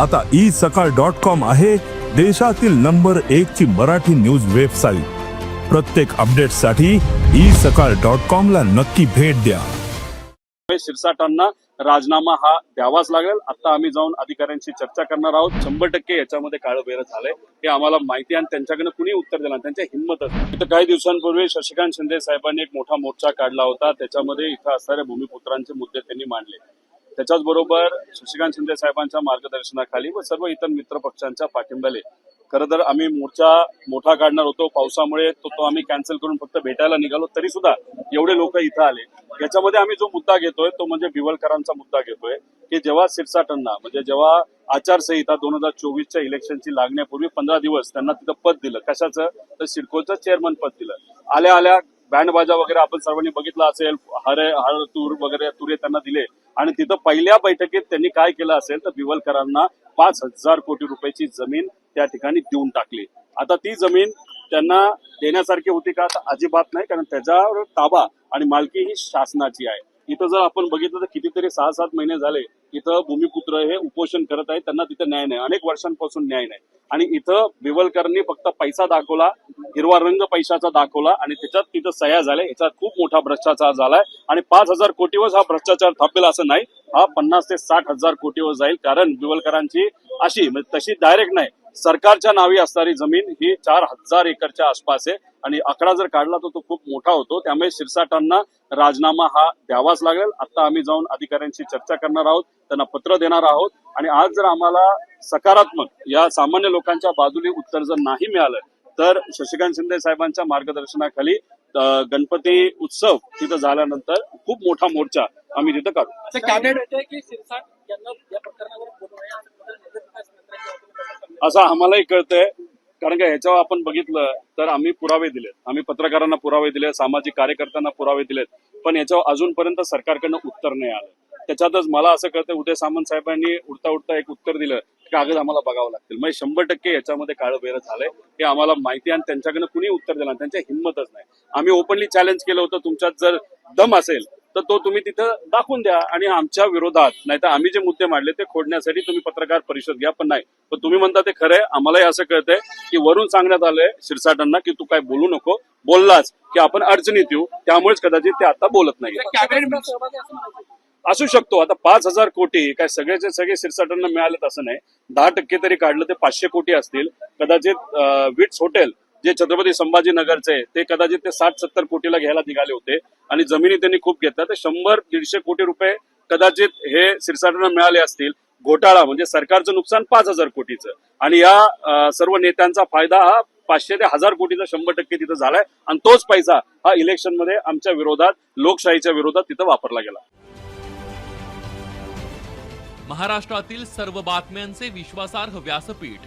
आता ई सकाळ dot com आहे देशातील नंबर एक ची मराठी न्यूज वेबसाईट. प्रत्येक अपडेटसाठी ई सकाळ डॉट कॉम ला नक्की भेट द्या. शिरसाटांना राजीनामा हा द्यावाच लागेल. आता आम्ही जाऊन अधिकाऱ्यांशी चर्चा करणार आहोत. शंभर टक्के याच्यामध्ये काळं झालंय. हे आम्हाला माहिती आणि त्यांच्याकडे कुणी उत्तर दिलं त्यांच्या हिंमतच इथं काही दिवसांपूर्वी शशिकांत शिंदे साहेबांनी एक मोठा मोर्चा काढला होता. त्याच्यामध्ये इथं असणाऱ्या भूमिपुत्रांचे मुद्दे त्यांनी मांडले. त्याच्याच बरोबर शशिकांत शिंदे साहेबांच्या मार्गदर्शनाखाली व सर्व इतर मित्र पक्षांच्या पाठिंब्याने खरं तर आम्ही मोर्चा मोठा काढणार होतो. पावसामुळे तो तो आम्ही कॅन्सल करून फक्त भेटायला निघालो. तरी सुद्धा एवढे लोक इथं आले. याच्यामध्ये आम्ही जो मुद्दा घेतोय तो म्हणजे भिवलकरांचा मुद्दा घेतोय की जेव्हा सिरसाटांना म्हणजे जेव्हा आचारसंहिता दोन हजार चोवीसच्या इलेक्शनची लागण्यापूर्वी पंधरा दिवस त्यांना तिथं पद दिलं. कशाचं? तर सिडकोचं चेअरमन पद दिलं. आल्या आल्या बँड बाजा वगैरे आपण सर्वांनी बघितलं असेल हरे हर तूर वगैरे तुरे त्यांना दिले. आणि तिथं पहिल्या बैठकीत त्यांनी काय केलं असेल तर बिवलकरांना पाच हजार कोटी रुपयाची जमीन त्या ठिकाणी देऊन टाकली. आता ती जमीन त्यांना देण्यासारखी होती का? अजिबात नाही कारण त्याच्यावर ताबा आणि मालकी ही शासनाची आहे. इथं जर आपण बघितलं तर कितीतरी सहा सात महिने झाले इथं भूमिपुत्र हे उपोषण करत आहेत. त्यांना तिथं न्याय नाही. अनेक वर्षांपासून न्याय नाही. आणि इथं बिवलकरनी फक्त पैसा दाखवला हिरवा रंग पैशाचा दाखवला आणि त्याच्यात तिथं सह्या झाल्या. याच्यात खूप मोठा भ्रष्टाचार झालाय. आणि पाच हजार कोटीवर हा भ्रष्टाचार थापेल असं नाही. हा पन्नास ते साठ हजार कोटीवर जाईल. कारण बिवलकरांची अशी म्हणजे तशी डायरेक्ट नाही. सरकारच्या नावी असणारी जमीन ही चार हजार एकरच्या आसपास आहे. आणि आकडा जर काढला तर तो खूप मोठा होतो. त्यामुळे शिरसाटांना राजीनामा हा द्यावाच लागेल. आता आम्ही जाऊन अधिकाऱ्यांशी चर्चा करणार आहोत. त्यांना पत्र देणार आहोत. आणि आज जर आम्हाला सकारात्मक या सामान्य लोकांच्या बाजूने उत्तर जर नाही मिळालं तर शशिकांत शिंदे साहेबांच्या मार्गदर्शनाखाली गणपती उत्सव तिथं झाल्यानंतर खूप मोठा मोर्चा आम्ही तिथं काढू. कॅबिनेट की या प्रकरणावर असं आम्हालाही कळतंय. कारण का ह्याच्यावर आपण बघितलं तर आम्ही पुरावे दिलेत. आम्ही पत्रकारांना पुरावे दिले सामाजिक कार्यकर्त्यांना पुरावे दिलेत. पण याच्यावर अजूनपर्यंत सरकारकडनं उत्तर नाही आलं. त्याच्यातच मला असं कळतं उदय सामंत साहेबांनी उडता उडता एक उत्तर दिलं कागद आम्हाला बघावं लागतील. म्हणजे शंभर टक्के याच्यामध्ये काळं बेर झालंय. हे आम्हाला माहिती आणि त्यांच्याकडनं कुणी उत्तर दिलं त्यांच्या हिंमतच नाही. आम्ही ओपनली चॅलेंज केलं होतं तुमच्यात जर दम असेल तर तो तुम्ही तिथं दाखवून द्या आणि आमच्या विरोधात नाहीतर आम्ही जे मुद्दे मांडले ते खोडण्यासाठी तुम्ही पत्रकार परिषद घ्या पण नाही. पण तुम्ही म्हणता ते खरंय आम्हालाही असं कळतंय की वरून सांगण्यात आलंय शिरसाटांना की तू काय बोलू नको बोललाच की आपण अडचणीत येऊ त्यामुळेच कदाचित ते आता बोलत नाही. सहभागी असं शकतो आता पाच हजार कोटी काय सगळेचे सगळे सिरसाटांना मिळालेत असं नाही. दहा टक्के तरी काढलं ते पाचशे कोटी असतील. कदाचित विट्स हॉटेल जे छत्रपती संभाजीनगरचे ते कदाचित ते साठ सत्तर कोटीला घ्यायला निघाले होते आणि जमिनी त्यांनी खूप घेतल्या. तर शंभर दीडशे कोटी रुपये कदाचित हे सिरसाटांना मिळाले असतील. घोटाळा म्हणजे सरकारचं नुकसान पाच हजार कोटीचं. आणि या सर्व नेत्यांचा फायदा हा पाचशे ते हजार कोटीचा शंभर टक्के तिथं झालाय. आणि तोच पैसा हा इलेक्शनमध्ये आमच्या विरोधात लोकशाहीच्या विरोधात तिथं वापरला गेला. महाराष्ट्रातील सर्व बातम्यांचे विश्वासार्ह व्यासपीठ